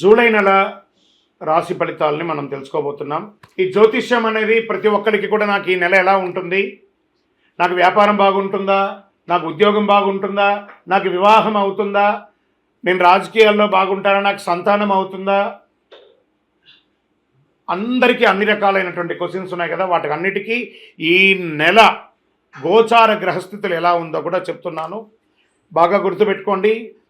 July నెల రాశి ఫలితాలని మనం తెలుసుకోబోతున్నాం. ఈ జ్యోతిష్యం అనేది ప్రతి ఒక్కరికి కూడా నాకు ఈ నెల ఎలా ఉంటుంది? నాకు వ్యాపారం బాగుంటుందా? నాకు ఉద్యోగం బాగుంటుందా? నాకు వివాహం అవుతుందా? నేను రాజకీయాల్లో బాగుంటానా? నాకు సంతానం అవుతుందా? అందరికీ అన్ని రకాలైనటువంటి క్వశ్చన్స్ ఉన్నాయి కదా. వాటికి అన్నిటికీ ఈ నెల గోచార గ్రహస్థితులు ఎలా ఉందో కూడా చెప్తున్నాను. బాగా గుర్తుపెట్టుకోండి.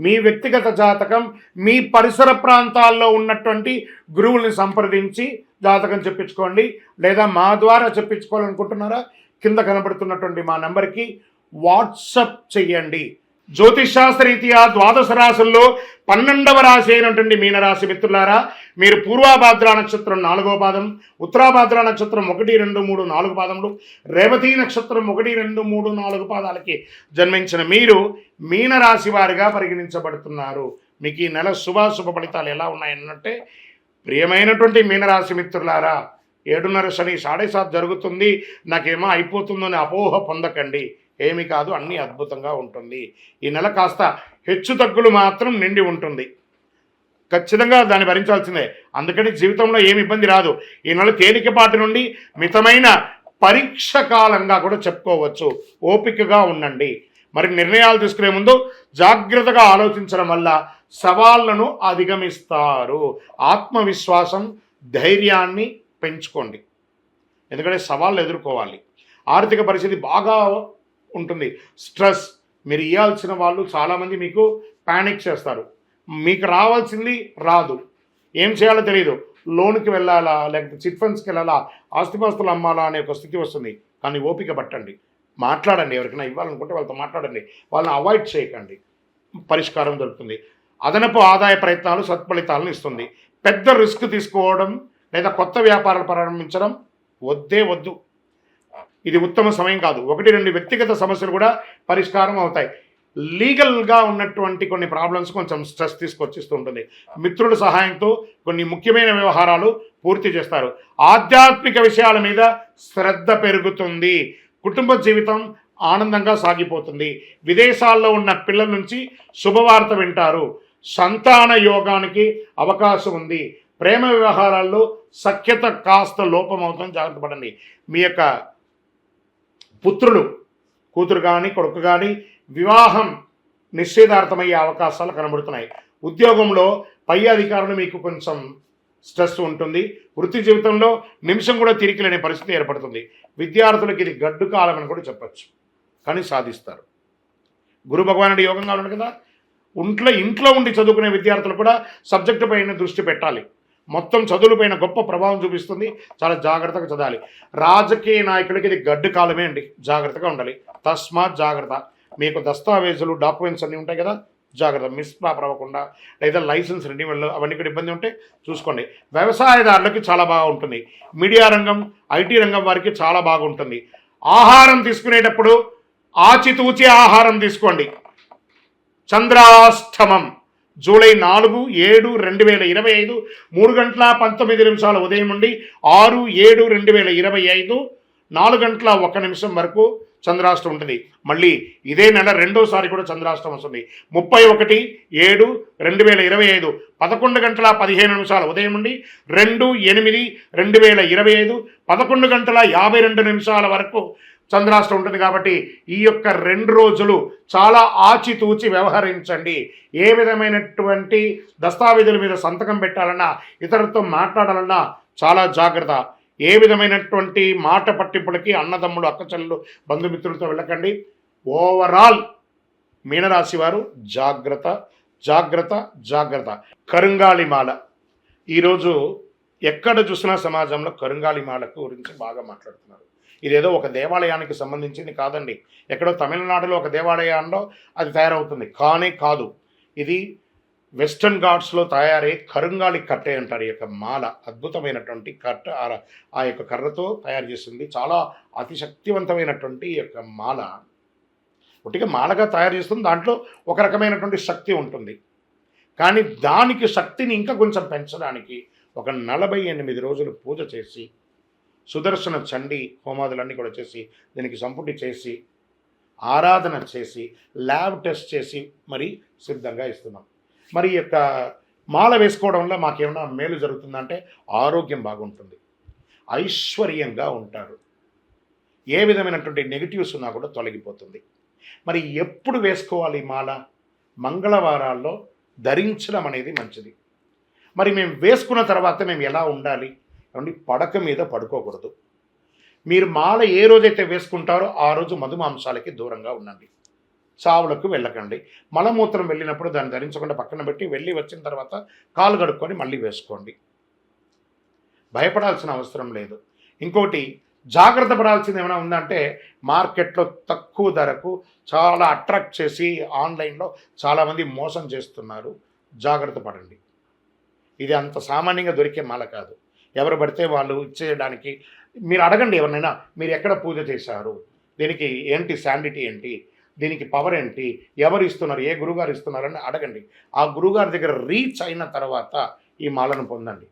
మీ వ్యక్తిగత జాతకం మీ పరిసర ప్రాంతాల్లో ఉన్నటువంటి గురువుల్ని సంప్రదించి జాతకం చెప్పించుకోండి. లేదా మా ద్వారా చెప్పించుకోవాలనుకుంటున్నారా? కింద కనబడుతున్నటువంటి మా నెంబర్కి వాట్సప్ చెయ్యండి. జ్యోతిషాస్త్రరీత్యా ద్వాదశ రాశుల్లో పన్నెండవ రాశి అయినటువంటి మీనరాశి మిత్రులారా మీరు పూర్వాభాద్ర నక్షత్రం నాలుగో పాదం ఉత్తరాభాద్ర నక్షత్రం ఒకటి రెండు మూడు నాలుగు పాదములు రేవతి నక్షత్రం ఒకటి రెండు మూడు నాలుగు పాదాలకి జన్మించిన మీరు మీనరాశి వారిగా పరిగణించబడుతున్నారు. మీకు ఈ నెల శుభాశుభ ఫలితాలు ఎలా ఉన్నాయన్నట్టే ప్రియమైనటువంటి మీనరాశి మిత్రులారా ఏడున్నర శని సాడే సాత్ జరుగుతుంది నాకేమో అయిపోతుందని అపోహ పొందకండి. ఏమి కాదు అన్నీ అద్భుతంగా ఉంటుంది. ఈ నెల కాస్త హెచ్చు తగ్గులు మాత్రం నిండి ఉంటుంది. ఖచ్చితంగా దాన్ని భరించాల్సిందే. అందుకని జీవితంలో ఏమి ఇబ్బంది రాదు. ఈ నెల తేలికపాటి నుండి మితమైన పరీక్ష కాలంగా కూడా చెప్పుకోవచ్చు. ఓపికగా ఉండండి. మరి నిర్ణయాలు తీసుకునే ముందు జాగ్రత్తగా ఆలోచించడం వల్ల సవాళ్ళను అధిగమిస్తారు. ఆత్మవిశ్వాసం ధైర్యాన్ని పెంచుకోండి. ఎందుకంటే సవాళ్ళు ఎదుర్కోవాలి. ఆర్థిక పరిస్థితి బాగా ఉంటుంది. స్ట్రెస్ మీరు ఇవ్వాల్సిన వాళ్ళు చాలామంది మీకు ప్యానిక్ చేస్తారు. మీకు రావాల్సింది రాదు. ఏం చేయాలో తెలియదు లోన్కి వెళ్ళాలా లేకపోతే చిట్ ఫండ్స్కి వెళ్ళాలా ఆస్తిపాస్తులు అమ్మాలా అనే ఒక స్థితి వస్తుంది. కానీ ఓపిక పట్టండి. మాట్లాడండి. ఎవరికైనా ఇవ్వాలనుకుంటే వాళ్ళతో మాట్లాడండి. వాళ్ళని అవాయిడ్ చేయకండి. పరిష్కారం దొరుకుతుంది. అదనపు ఆదాయ ప్రయత్నాలు సత్ఫలితాలను ఇస్తుంది. పెద్ద రిస్క్ తీసుకోవడం లేదా కొత్త వ్యాపారాలు ప్రారంభించడం వద్దే వద్దు. ఇది ఉత్తమ సమయం కాదు. ఒకటి రెండు వ్యక్తిగత సమస్యలు కూడా పరిష్కారం అవుతాయి. లీగల్గా ఉన్నటువంటి కొన్ని ప్రాబ్లమ్స్ కొంచెం స్ట్రెస్ తీసుకొచ్చిస్తూ ఉంటుంది. మిత్రుల సహాయంతో కొన్ని ముఖ్యమైన వ్యవహారాలు పూర్తి చేస్తారు. ఆధ్యాత్మిక విషయాల మీద శ్రద్ధ పెరుగుతుంది. కుటుంబ జీవితం ఆనందంగా సాగిపోతుంది. విదేశాల్లో ఉన్న పిల్లల నుంచి శుభవార్త వింటారు. సంతాన యోగానికి అవకాశం ఉంది. ప్రేమ వ్యవహారాల్లో సఖ్యత కాస్త లోపం జాగ్రత్త పడండి. మీ యొక్క పుత్రులు కూతురు కానీ కొడుకు కానీ వివాహం నిశ్చయితార్థమయ్యే అవకాశాలు కనబడుతున్నాయి. ఉద్యోగంలో పై అధికారులు మీకు కొంచెం స్ట్రెస్ ఉంటుంది. వృత్తి జీవితంలో నిమిషం కూడా తిరిగి లేని పరిస్థితి ఏర్పడుతుంది. విద్యార్థులకు ఇది గడ్డు కాలం అని కూడా చెప్పచ్చు. కానీ సాధిస్తారు. గురు భగవానుడి యోగంగా ఉన్నాడు కదా ఇంట్లో ఇంట్లో ఉండి చదువుకునే విద్యార్థులు కూడా సబ్జెక్టు పైన దృష్టి పెట్టాలి. మొత్తం చదువులపైన గొప్ప ప్రభావం చూపిస్తుంది. చాలా జాగ్రత్తగా చదవాలి. రాజకీయ నాయకులకి ఇది గడ్డు కాలమే అండి. జాగ్రత్తగా ఉండాలి. తస్మాత్ జాగ్రత్త. మీకు దస్తావేజులు డాక్యుమెంట్స్ అన్నీ ఉంటాయి కదా. జాగ్రత్త. మిస్ ప్రాపర్ అవ్వకుండా లేదా లైసెన్స్ రెన్యువల్ అవన్నీ కూడా ఇబ్బంది ఉంటే చూసుకోండి. వ్యవసాయదారులకి చాలా బాగా ఉంటుంది. మీడియా రంగం ఐటీ రంగం వారికి చాలా బాగుంటుంది ఆహారం తీసుకునేటప్పుడు ఆచితూచి ఆహారం తీసుకోండి. చంద్రాష్టమం. జూలై నాలుగు ఏడు రెండు వేల ఇరవై ఐదు మూడు గంటల పంతొమ్మిది నిమిషాల ఉదయం నుండి ఆరు ఏడు రెండు వేల ఇరవై ఐదు నాలుగు గంటల ఒక్క నిమిషం వరకు చంద్రాష్టం ఉంటుంది. మళ్ళీ ఇదే నెల రెండోసారి కూడా చంద్రాష్టం వస్తుంది. ముప్పై ఒకటి ఏడు రెండు వేల ఇరవై ఐదు పదకొండు గంటల పదిహేను నిమిషాల ఉదయం నుండి రెండు ఎనిమిది రెండు వేల ఇరవై ఐదు పదకొండు గంటల యాభై రెండు నిమిషాల వరకు చంద్రాష్టం ఉంటుంది కాబట్టి ఈ యొక్క రెండు రోజులు చాలా ఆచితూచి వ్యవహరించండి. ఏ విధమైనటువంటి దస్తావేజుల మీద సంతకం పెట్టాలన్నా ఇతరులతో మాట్లాడాలన్నా చాలా జాగ్రత్త. ఏ విధమైనటువంటి మాట పట్టింపులకి అన్నదమ్ముడు అక్కచెల్లెలు బంధుమిత్రులతో వెళ్ళకండి. ఓవరాల్ మీనరాశి వారు జాగ్రత్త జాగ్రత్త జాగ్రత్త. కరుంగాళిమాల ఈరోజు ఎక్కడ చూసినా సమాజంలో కరుంగాలిమాలకు గురించి బాగా మాట్లాడుతున్నారు. ఇదేదో ఒక దేవాలయానికి సంబంధించింది కాదండి. ఎక్కడో తమిళనాడులో ఒక దేవాలయంలో అది తయారవుతుంది. కానే కాదు. ఇది వెస్టర్న్ ఘాట్స్లో తయారై కరుంగాలి కట్టే అంటారు. ఈ యొక్క మాల అద్భుతమైనటువంటి కట్ట ఆ- ఆ యొక్క కర్రతో తయారు చేసింది. చాలా అతి శక్తివంతమైనటువంటి ఈ యొక్క మాల. ఒట్టిగా మాలగా తయారు చేస్తుంది. దాంట్లో ఒక రకమైనటువంటి శక్తి ఉంటుంది. కానీ దానికి శక్తిని ఇంకా కొంచెం పెంచడానికి ఒక నలభై ఎనిమిది రోజులు పూజ చేసి సుదర్శన చండి హోమాదులన్నీ కూడా చేసి దీనికి సంపుటి చేసి ఆరాధన చేసి ల్యాబ్ టెస్ట్ చేసి మరి సిద్ధంగా ఇస్తున్నాం. మరి ఈ యొక్క మాల వేసుకోవడం వల్ల మాకేమైనా మేలు జరుగుతుందంటే ఆరోగ్యం బాగుంటుంది. ఐశ్వర్యంగా ఉంటారు. ఏ విధమైనటువంటి నెగిటివ్స్ ఉన్నా కూడా తొలగిపోతుంది. మరి ఎప్పుడు వేసుకోవాలి మాల? మంగళవారాల్లో ధరించడం అనేది మంచిది. మరి మేము వేసుకున్న తర్వాత మేము ఎలా ఉండాలి? కాబట్టి పడక మీద పడుకోకూడదు. మీరు మాల ఏ రోజైతే వేసుకుంటారో ఆ రోజు మధుమాంసాలకి దూరంగా ఉండండి. చావులకు వెళ్ళకండి. మలమూత్రం వెళ్ళినప్పుడు దాన్ని ధరించకుండా పక్కన పెట్టి వెళ్ళి వచ్చిన తర్వాత కాలు కడుక్కొని మళ్ళీ వేసుకోండి. భయపడాల్సిన అవసరం లేదు. ఇంకోటి జాగ్రత్త పడాల్సింది ఏమైనా ఉందంటే మార్కెట్లో తక్కువ ధరకు చాలా అట్రాక్ట్ చేసి ఆన్లైన్లో చాలామంది మోసం చేస్తున్నారు. జాగ్రత్త పడండి. ఇది అంత సామాన్యంగా దొరికే మాల కాదు. ఎవరు పడితే వాళ్ళు ఇచ్చేయడానికి. మీరు అడగండి ఎవరినైనా మీరు ఎక్కడ పూజ చేశారు? దీనికి ఏంటి శాండిటీ ఏంటి? దీనికి పవర్ ఏంటి? ఎవరు ఇస్తున్నారు? ఏ గురుగారు ఇస్తున్నారని అడగండి. ఆ గురుగారి దగ్గర రీచ్ అయిన తర్వాత ఈ మాలను పొందండి.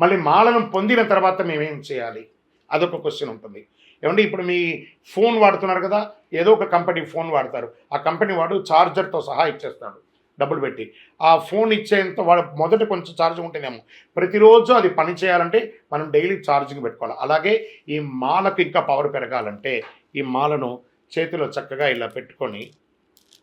మళ్ళీ మాలను పొందిన తర్వాత మేమేం చేయాలి? అదొక క్వశ్చన్ ఉంటుంది. ఏమంటే ఇప్పుడు మీ ఫోన్ వాడుతున్నారు కదా ఏదో ఒక కంపెనీ ఫోన్ వాడతారు. ఆ కంపెనీ వాడు ఛార్జర్తో సహా ఇచ్చేస్తాడు. డబ్బులు పెట్టి. ఆ ఫోన్ ఇచ్చేంత వాడు మొదట కొంచెం ఛార్జ్ ఉంటేనేమో ప్రతిరోజు అది పని చేయాలంటే మనం డైలీ ఛార్జింగ్ పెట్టుకోవాలి. అలాగే ఈ మాలకు ఇంకా పవర్ పెరగాలంటే ఈ మాలను చేతిలో చక్కగా ఇలా పెట్టుకొని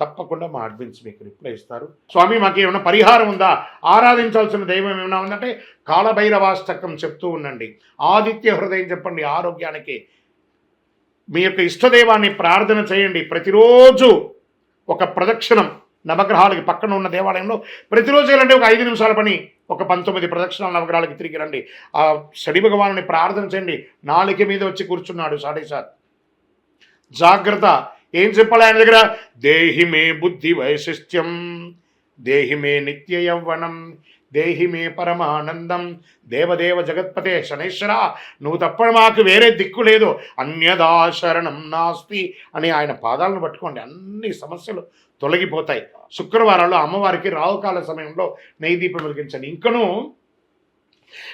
తప్పకుండా మా అడ్మిన్స్ మీకు రిప్లై ఇస్తారు. స్వామి మాకు ఏమైనా పరిహారం ఉందా? ఆరాధించాల్సిన దైవం ఏమైనా ఉందంటే కాలభైరవాష్టకం చెప్తూ ఉండండి. ఆదిత్య హృదయం చెప్పండి ఆరోగ్యానికి. మీ యొక్క ఇష్టదైవాన్ని ప్రార్థన చేయండి. ప్రతిరోజు ఒక ప్రదక్షిణం నవగ్రహాలకి పక్కన ఉన్న దేవాలయంలో ప్రతిరోజు వెళ్ళండి ఒక ఐదు నిమిషాల పని ఒక పంతొమ్మిది ప్రదక్షిణాలు నవగ్రహాలకి తిరిగి రండి. ఆ శని భగవాను ప్రార్థన చేయండి. నాలుక మీద వచ్చి కూర్చున్నాడు సాడేసార్ జాగ్రత్త. ఏం చెప్పాలి ఆయన దగ్గర? దేహి మే బుద్ధి వైశిష్ట్యం దేహి మే నిత్య యవ్వనం దేహి మే పరమానందం దేవదేవ జగత్పతే శనేశ్వర. నువ్వు తప్ప మాకు వేరే దిక్కు లేదు. అన్యదా శరణం నాస్తి అని ఆయన పాదాలను పట్టుకోండి. అన్ని సమస్యలు తొలగిపోతాయి. శుక్రవారాల్లో అమ్మవారికి రావుకాల సమయంలో నెయ్యి దీపం వెలిగించండి. ఇంకను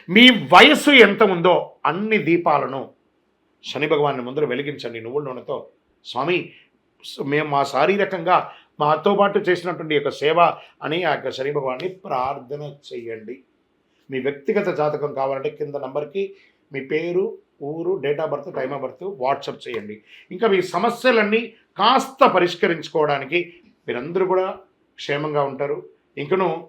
మీ వయస్సు ఎంత ఉందో అన్ని దీపాలను శని భగవాన్ని ముందర వెలిగించండి. నువ్వుల నూనెతో. స్వామి మేము మా శారీరకంగా మాతో పాటు చేసినటువంటి యొక్క సేవ అని ఆ యొక్క శని భగవాన్ని ప్రార్థన చేయండి మీ వ్యక్తిగత జాతకం కావాలంటే కింద నంబర్కి మీ పేరు ఊరు date of birth time of birth WhatsApp చేయండి ఇంకా మీ సమస్యలన్నీ కాస్త పరిష్కరించుకోవడానికి మీరందరూ కూడా క్షేమంగా ఉంటారు. ఇంకను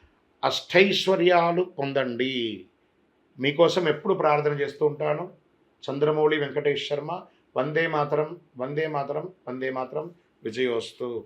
అష్టైశ్వర్యాలు పొందండి. మీకోసం ఎప్పుడు ప్రార్థన చేస్తూ ఉంటాను. చంద్రమౌళి వెంకటేష్ శర్మ వందే మాతరం వందే మాతరం వందే మాతరం విజయోస్తు.